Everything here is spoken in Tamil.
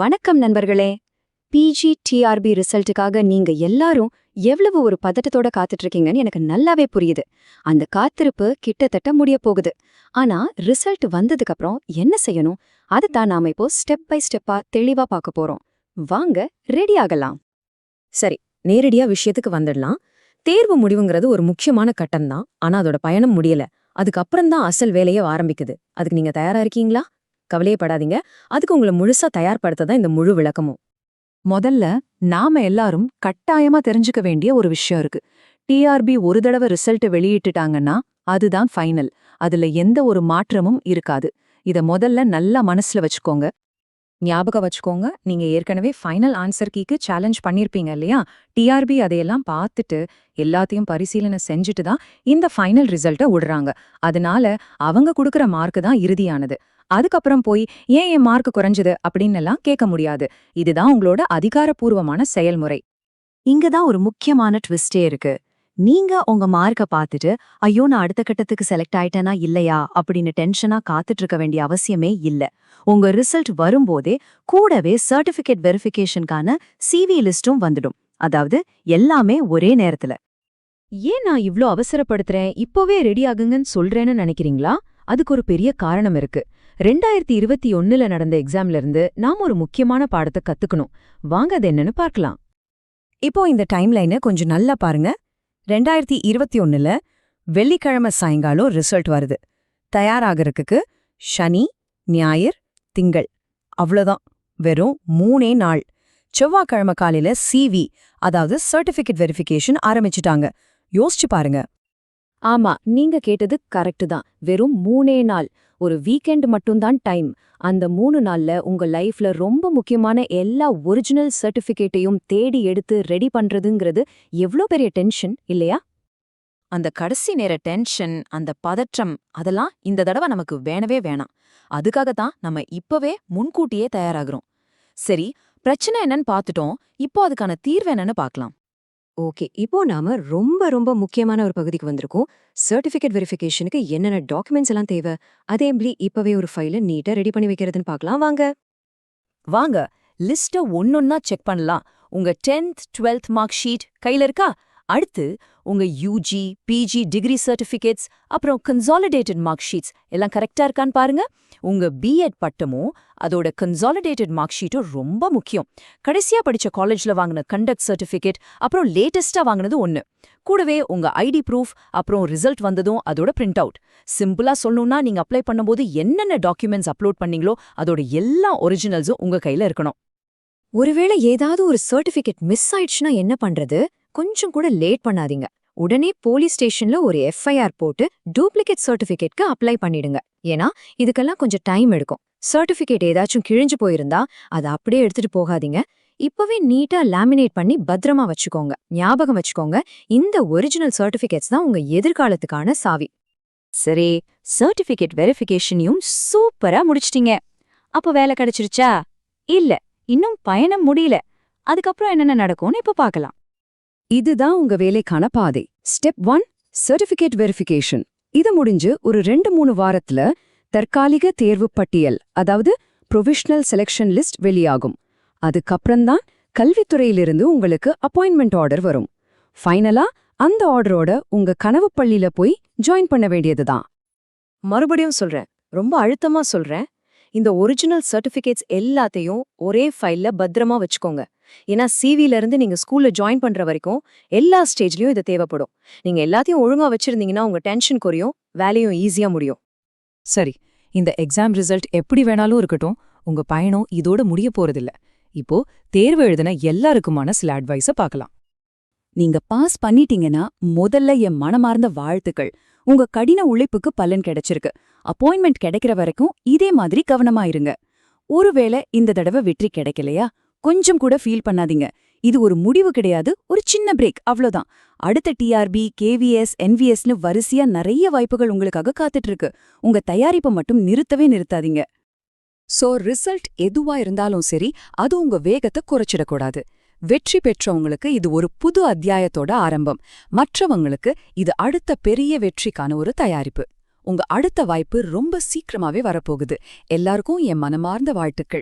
வணக்கம் நண்பர்களே. பிஜி டிஆர்பி ரிசல்ட்டுக்காக நீங்க எல்லாரும் எவ்வளவு ஒரு பதட்டத்தோட காத்துட்டு இருக்கீங்கன்னு எனக்கு நல்லாவே புரியுது. அந்த காத்திருப்பு கிட்டத்தட்ட முடிய போகுது. ஆனா ரிசல்ட் வந்ததுக்கு அப்புறம் என்ன செய்யணும்? அதுதான் நாம இப்போ ஸ்டெப் பை ஸ்டெப்பா தெளிவா பார்க்க போறோம். வாங்க ரெடி ஆகலாம். சரி நேரடியா விஷயத்துக்கு வந்துடலாம். தேர்வு முடிவுங்கிறது ஒரு முக்கியமான கட்டம் தான் ஆனா அதோட பயணம் முடியல. அதுக்கப்புறம் தான் அசல் வேலையை ஆரம்பிக்குது. அதுக்கு நீங்க தயாரா இருக்கீங்களா? கவலையப்படாதீங்க. அதுக்கு உங்களை முழுசா தயார்படுத்த தான் இந்த முழு விளக்கமும். முதல்ல நாம எல்லாரும் கட்டாயமா தெரிஞ்சுக்க வேண்டிய ஒரு விஷயம் இருக்கு. டிஆர்பி ஒரு தடவை ரிசல்ட் வெளியிட்டுட்டாங்கன்னா அதுதான் ஃபைனல். அதுல எந்த ஒரு மாற்றமும் இருக்காது. இத முதல்ல நல்லா மனசுல வச்சுக்கோங்க. ஞாபகம் வச்சுக்கோங்க நீங்க ஏற்கனவே ஃபைனல் ஆன்சர் கீக்கு சேலஞ்ச் பண்ணிருப்பீங்க இல்லையா? டிஆர்பி அதையெல்லாம் பார்த்துட்டு எல்லாத்தையும் பரிசீலனை செஞ்சுட்டு தான் இந்த ஃபைனல் ரிசல்ட்டை விடுறாங்க. அதனால அவங்க கொடுக்கற மார்க்கு தான் இறுதியானது. அதுக்கப்புறம் போய் ஏன் என் மார்க் குறைஞ்சது? அப்படின்னு எல்லாம் கேட்க முடியாது. இதுதான் உங்களோட அதிகாரப்பூர்வமான செயல்முறை. இங்க தான் ஒரு முக்கியமான ட்விஸ்டே இருக்கு. நீங்க உங்க மார்க்க பார்த்துட்டு ஐயோ நான் அடுத்த கட்டத்துக்கு செலக்ட் ஆயிட்டேனா இல்லையா? அப்படின்னு டென்ஷனா காத்துட்டு இருக்க வேண்டிய அவசியமே இல்ல. உங்க ரிசல்ட் வரும்போதே கூடவே சர்டிபிகேட் வெரிஃபிகேஷனுக்கான சிவி லிஸ்டும் வந்துடும். அதாவது எல்லாமே ஒரே நேரத்துல. ஏன் நான் இவ்ளோ அவசரப்படுத்துறேன்? இப்போவே ரெடி ஆகுங்கன்னு சொல்றேன்னு நினைக்கிறீங்களா? அதுக்கு ஒரு பெரிய காரணம் இருக்கு. ரெண்டாயிரத்தி இருபத்தி ஒன்னுல நடந்த எக்ஸாம்ல இருந்து நாம ஒரு முக்கியமான பாடத்தை கத்துக்கணும். வாங்க அது என்னன்னு பார்க்கலாம். இப்போ இந்த டைம்லைனை கொஞ்சம் நல்லா பாருங்க. ரெண்டாயிரத்தி இருபத்தி ஒண்ணுல வெள்ளிக்கிழமை சாயங்காலம் ரிசல்ட் வருது. தயாராகிறதுக்கு சனி ஞாயிறு திங்கள். அவ்வளோதான் வெறும் மூணே நாள். செவ்வாய்க்கிழமை காலையில சிவி அதாவது சர்டிபிகேட் வெரிஃபிகேஷன் ஆரம்பிச்சுட்டாங்க. யோசிச்சு பாருங்க. ஆமா நீங்க கேட்டது கரெக்ட் தான். வெறும் மூணே நாள். ஒரு வீக்கெண்ட் மட்டும்தான் டைம். அந்த மூணு நாள்ல உங்க லைஃப்ல ரொம்ப முக்கியமான எல்லா ஒரிஜினல் சர்டிபிகேட்டையும் தேடி எடுத்து ரெடி பண்றதுங்கிறது எவ்ளோ பெரிய டென்ஷன் இல்லையா? அந்த கடைசி நேர டென்ஷன் அந்த பதற்றம் அதெல்லாம் இந்த தடவை நமக்கு வேணவே வேணாம். அதுக்காக தான் நம்ம இப்பவே முன்கூட்டியே தயாராகிறோம். சரி பிரச்சனை என்னன்னு பார்த்துட்டோம். இப்போ அதுக்கான தீர்வு என்னன்னு பார்க்கலாம். ஓகே. இப்போ நாம ரொம்ப ரொம்ப முக்கியமான ஒரு பகுதிக்கு வந்திருக்கோம். சர்டிபிகேட் வெரிஃபிகேஷனுக்கு என்னென்ன டாக்குமெண்ட்ஸ் எல்லாம் தேவை? அதே எப்படி இப்பவே ஒரு ஃபைல நீட்டா ரெடி பண்ணி வைக்கிறதுன்னு பார்க்கலாம். வாங்க. வாங்க. லிஸ்ட ஒன்னொன்னா செக் பண்ணலாம். உங்க டென்த் டுவெல்த் மார்க் ஷீட் கையில இருக்கா? அடுத்து உங்க யூஜி பிஜி டிகிரி சர்டிஃபிகேட்ஸ் அப்புறம் கன்சாலிடேட்டட் மார்க் ஷீட்ஸ் எல்லாம் கரெக்டா இருக்கான்னு பாருங்க. உங்க பிஎட் பட்டமும் அதோட கன்சாலிடேட்டட் மார்க் ஷீட்டும் ரொம்ப முக்கியம். கடைசியா படிச்ச காலேஜ்ல வாங்கின கண்டக்ட் சர்டிஃபிகேட் அப்புறம் லேட்டஸ்டா வாங்கினது ஒன்னு கூடவே உங்க ஐடி ப்ரூஃப் அப்புறம் ரிசல்ட் வந்ததும் அதோட பிரிண்ட் அவுட் சிம்பிளா சொல்லணும்னா நீங்க அப்ளை பண்ணும்போது என்னென்ன டாக்குமெண்ட்ஸ் அப்லோட் பண்ணீங்களோ அதோட எல்லா ஒரிஜினல்ஸும் உங்க கையில இருக்கணும். ஒருவேளை ஏதாவது ஒரு சர்டிபிகேட் மிஸ் ஆயிடுச்சுன்னா என்ன பண்றது? கொஞ்சம் கூட லேட் பண்ணாதீங்க. உடனே போலீஸ் ஸ்டேஷன்ல ஒரு எஃப்ஐஆர் போட்டு டூப்ளிகேட் சர்டிபிகேட்க்கு அப்ளை பண்ணிடுங்க. ஏன்னா இதுக்கெல்லாம் கொஞ்சம் டைம் எடுக்கும். சர்டிபிகேட் ஏதாச்சும் கிழிஞ்சு போயிருந்தா அதை அப்படியே எடுத்துட்டு போகாதீங்க. இப்பவே நீட்டா லேமினேட் பண்ணி பத்திரமா வச்சுக்கோங்க. ஞாபகம் வச்சுக்கோங்க இந்த ஒரிஜினல் சர்டிபிகேட்ஸ் தான் உங்க எதிர்காலத்துக்கான சாவி. சரி சர்டிஃபிகேட் வெரிஃபிகேஷனையும் சூப்பரா முடிச்சிட்டீங்க. அப்ப வேலை கிடைச்சிருச்சா? இல்ல இன்னும் பயணம் முடியல. அதுக்கப்புறம் என்னென்ன நடக்கும்னு இப்ப பார்க்கலாம். இதுதான் உங்க வேலைக்கான பாதை. ஸ்டெப் ஒன் சர்டிபிகேட் வெரிஃபிகேஷன் இது முடிஞ்சு ஒரு ரெண்டு மூணு வாரத்துல தற்காலிக தேர்வு பட்டியல் அதாவது ப்ரொவிஷனல் செலெக்ஷன் லிஸ்ட் வெளியாகும். அதுக்கப்புறம்தான் கல்வித்துறையிலிருந்து உங்களுக்கு அப்பாயின்மெண்ட் ஆர்டர் வரும். ஃபைனலா அந்த ஆர்டரோட உங்க கனவு பள்ளியில போய் ஜாயின் பண்ண வேண்டியதுதான். மறுபடியும் சொல்றேன். ரொம்ப அழுத்தமா சொல்றேன். இந்த ஒரிஜினல் சர்டிஃபிகேட்ஸ் எல்லாத்தையும் ஒரே ஃபைல்ல பத்திரமா வச்சுக்கோங்க. ஏன்னா சிவில இருந்து நீங்க ஸ்கூல்ல ஜாயின் பண்ற வரைக்கும் எல்லா ஸ்டேஜ்லயும் இது தேவைப்படும். நீங்க எல்லாத்தையும் ஒழுங்கா வச்சிருந்தீங்கன்னா உங்க டென்ஷன் குறையும் வேலையும் ஈஸியா முடியும். சரி இந்த எக்ஸாம் ரிசல்ட் எப்படி வேணாலும் இருக்கட்டும். உங்க பயணம் இதோட முடிய போறதில்ல. இப்போ தேர்வு எழுதின எல்லாருக்குமான சில அட்வைஸ பார்க்கலாம். நீங்க பாஸ் பண்ணிட்டீங்கன்னா முதல்ல என் மனமார்ந்த வாழ்த்துக்கள். உங்க கடின உழைப்புக்கு பலன் கிடைச்சிருக்கு. அப்பாயின்மெண்ட் கிடைக்கிற வரைக்கும் இதே மாதிரி கவனமாயிருங்க ஒருவேளை இந்த தடவை வெற்றி கிடைக்கலையா? கொஞ்சம் கூட ஃபீல் பண்ணாதீங்க. இது ஒரு முடிவு கிடையாது ஒரு சின்ன பிரேக் அவ்வளோதான் அடுத்த டிஆர்பி கேவிஎஸ் என்விஎஸ்னு வரிசையா நிறைய வாய்ப்புகள் உங்களுக்காக காத்துட்டு இருக்கு உங்க தயாரிப்பை மட்டும் நிறுத்தவே நிறுத்தாதீங்க. சோ ரிசல்ட் எதுவா இருந்தாலும் சரி அது உங்க வேகத்தை குறைச்சிடக்கூடாது. வெற்றி பெற்றவங்களுக்கு இது ஒரு புது அத்தியாயத்தோட ஆரம்பம். மற்றவங்களுக்கு இது அடுத்த பெரிய வெற்றிக்கான ஒரு தயாரிப்பு. உங்க அடுத்த வாய்ப்பு ரொம்ப சீக்கிரமாவே வரப்போகுது. எல்லாருக்கும் என் மனமார்ந்த வாழ்த்துக்கள்.